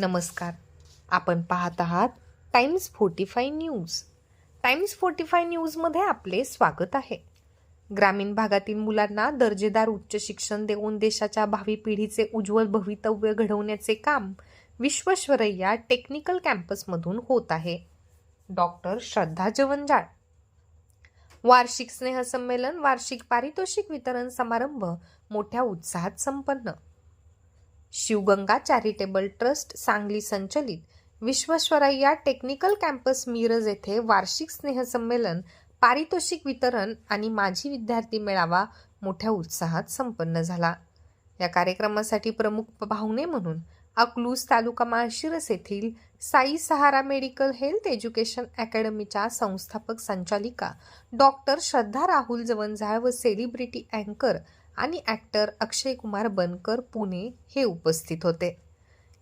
नमस्कार. आपण पाहत आहात Times forty five News. Times forty five न्यूजमध्ये आपले स्वागत आहे. ग्रामीण भागातील मुलांना दर्जेदार उच्च शिक्षण देऊन देशाच्या भावी पिढीचे उज्ज्वल भवितव्य घडवण्याचे काम विश्वेश्वरय्या टेक्निकल कॅम्पसमधून होत आहे. डॉक्टर श्रद्धा जवंजाळ. वार्षिक स्नेहसंमेलन वार्षिक पारितोषिक वितरण समारंभ मोठ्या उत्साहात संपन्न. शिवगंगा चॅरिटेबल ट्रस्ट सांगली संचलित. विश्वेश्वरय्या टेक्निकल कॅम्पस मिरज येथे वार्षिक स्नेहसंमेलन पारितोषिक वितरण आणि माजी विद्यार्थी मेळावा मोठ्या उत्साहात संपन्न झाला. या कार्यक्रमासाठी प्रमुख पाहुणे म्हणून अकलूज तालुका माळशिरस येथील Sai Sahara medical health education अकॅडमीच्या संस्थापक संचालिका डॉक्टर श्रद्धा राहुल जवंजाळ व सेलिब्रिटी अँकर आणि ॲक्टर अक्षय कुमार बनकर पुणे हे उपस्थित होते.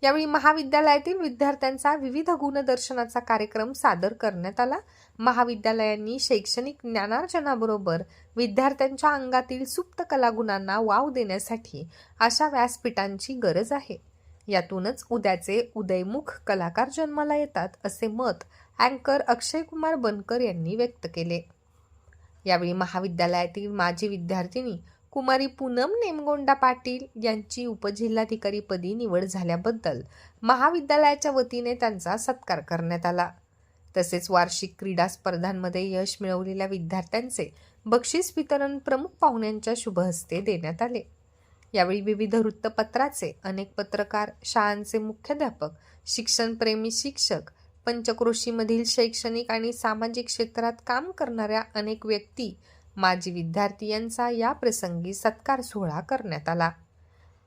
यावेळी महाविद्यालयातील विद्यार्थ्यांचा विविध गुणदर्शनाचा कार्यक्रम सादर करण्यात आला. महाविद्यालयांनी शैक्षणिक ज्ञानार्जनाबरोबर विद्यार्थ्यांच्या अंगातील सुप्त कलागुणांना वाव देण्यासाठी अशा व्यासपीठांची गरज आहे. यातूनच उद्याचे उदयमुख कलाकार जन्माला येतात असे मत अँकर अक्षय कुमार बनकर यांनी व्यक्त केले. यावेळी महाविद्यालयातील माजी विद्यार्थिनी कुमारी पूनम नेमगोंडा पाटील यांची उपजिल्हाधिकारीपदी निवड झाल्याबद्दल महाविद्यालयाच्या वतीने त्यांचा सत्कार करण्यात आला. तसेच वार्षिक क्रीडा स्पर्धांमध्ये यश मिळवलेल्या विद्यार्थ्यांचे बक्षीस वितरण प्रमुख पाहुण्यांच्या शुभहस्ते देण्यात आले. यावेळी विविध वृत्तपत्राचे अनेक पत्रकार शाळांचे मुख्याध्यापक शिक्षणप्रेमी शिक्षक पंचक्रोशीमधील शैक्षणिक आणि सामाजिक क्षेत्रात काम करणाऱ्या अनेक व्यक्ती माजी विद्यार्थी यांचा या प्रसंगी सत्कार सोहळा करण्यात आला.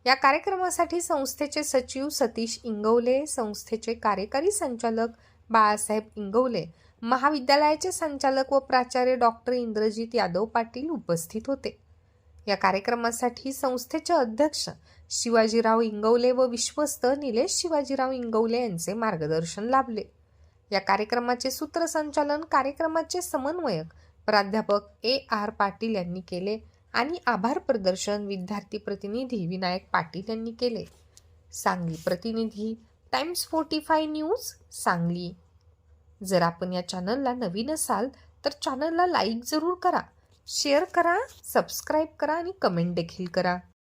या कार्यक्रमासाठी संस्थेचे सचिव सतीश इंगवले संस्थेचे कार्यकारी संचालक बाळासाहेब इंगवले महाविद्यालयाचे संचालक व प्राचार्य डॉक्टर इंद्रजित यादव पाटील उपस्थित होते. या कार्यक्रमासाठी संस्थेचे अध्यक्ष शिवाजीराव इंगवले व विश्वस्त निलेश शिवाजीराव इंगवले यांचे मार्गदर्शन लाभले. या कार्यक्रमाचे सूत्रसंचालन कार्यक्रमाचे समन्वयक प्राध्यापक ए आर पाटील यांनी केले आणि आभार प्रदर्शन विद्यार्थी प्रतिनिधी विनायक पाटील यांनी केले. सांगली प्रतिनिधी Times forty five News Sangli. जर आपण या चॅनलला नवीन असाल तर चॅनलला लाईक जरूर करा शेअर करा सबस्क्राईब करा आणि कमेंट देखील करा.